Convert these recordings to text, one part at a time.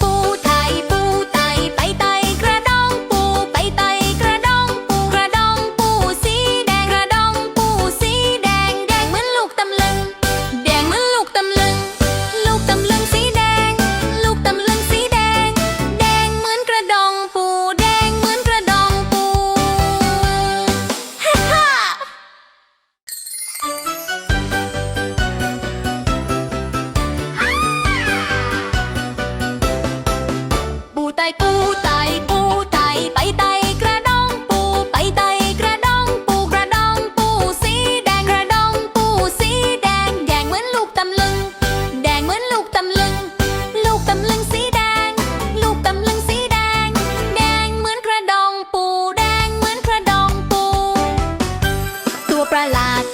ปูไต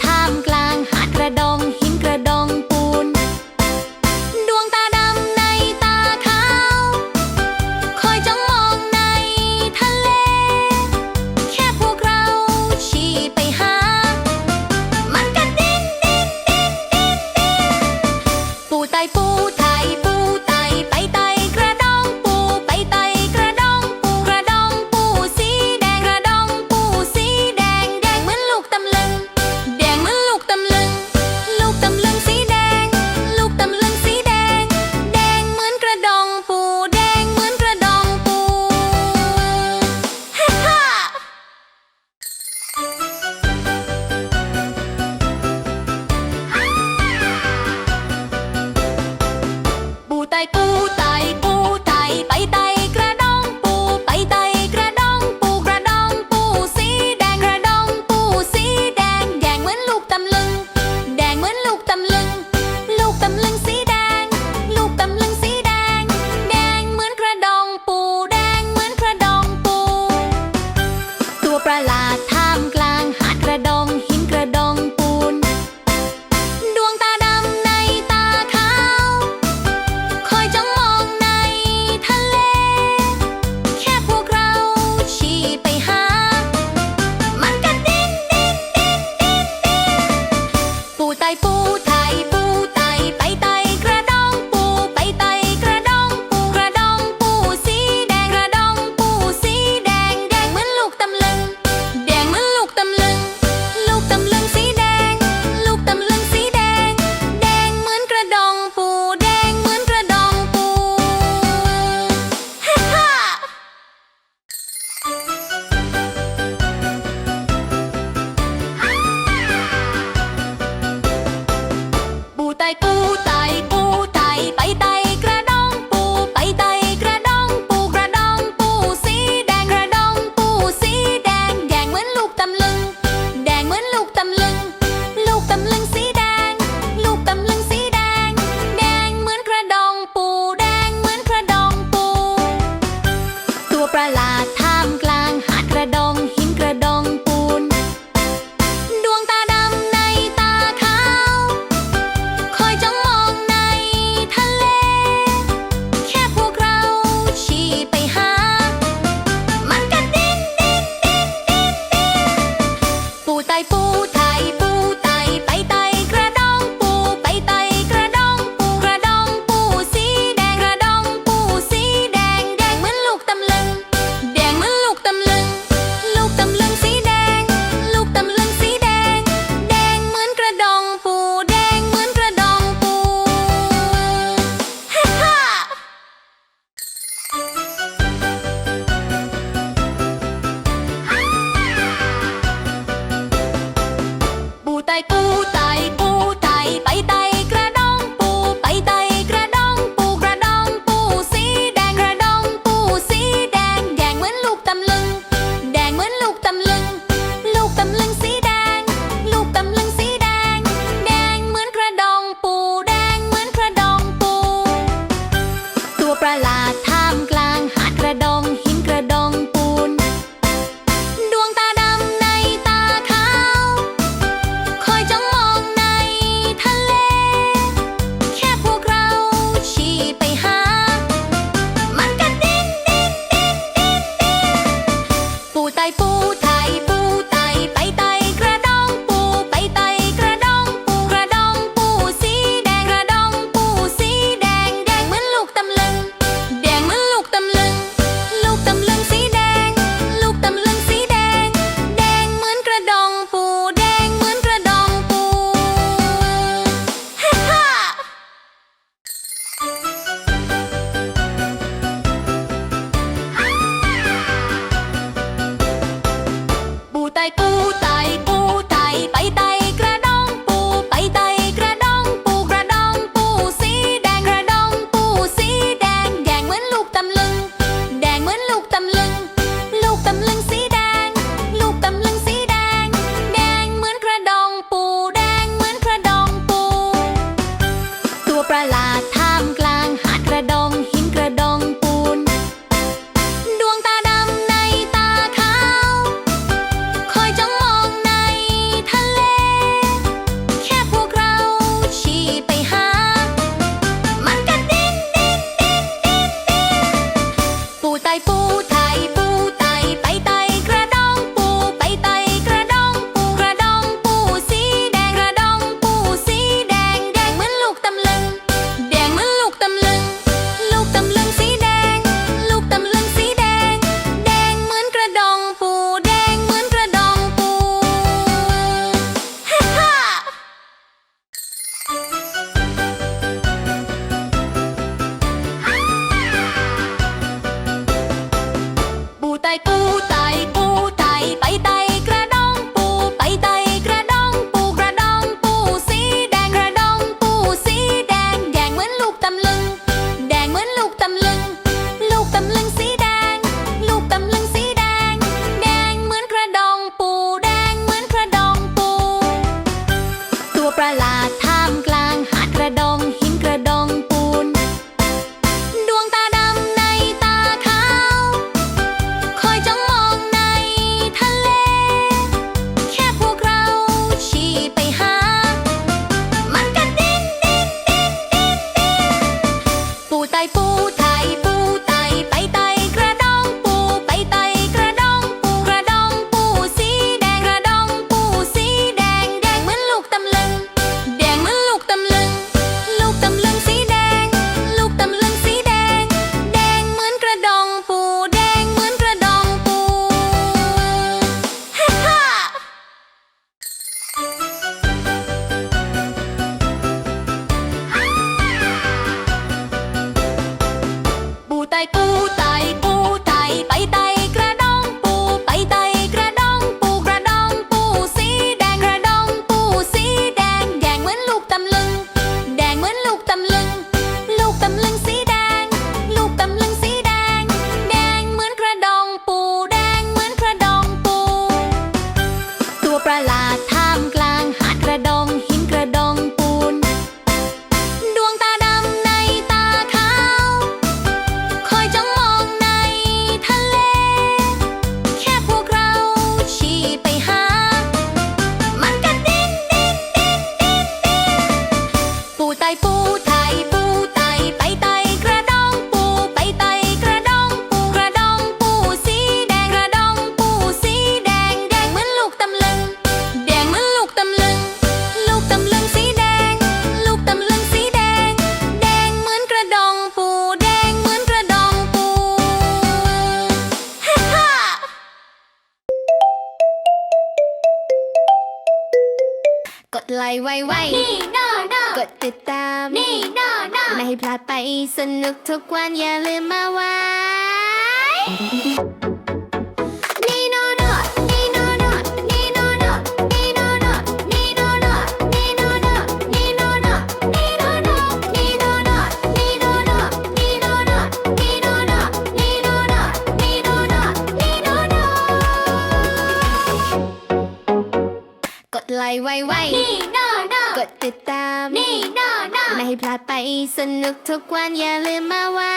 た ตำลึง ประหลาด tamlo ไวไวนี่นอนอกดติดตามนี่นอนไม่ให้พลาดไปสนุกทุกวันอย่าลืมมาไว้ กดไลค์ไวไว ดติดตาม นี่นอนอไม่ให้พลาดไปสนุกทุกวันอย่าลืมมาไว้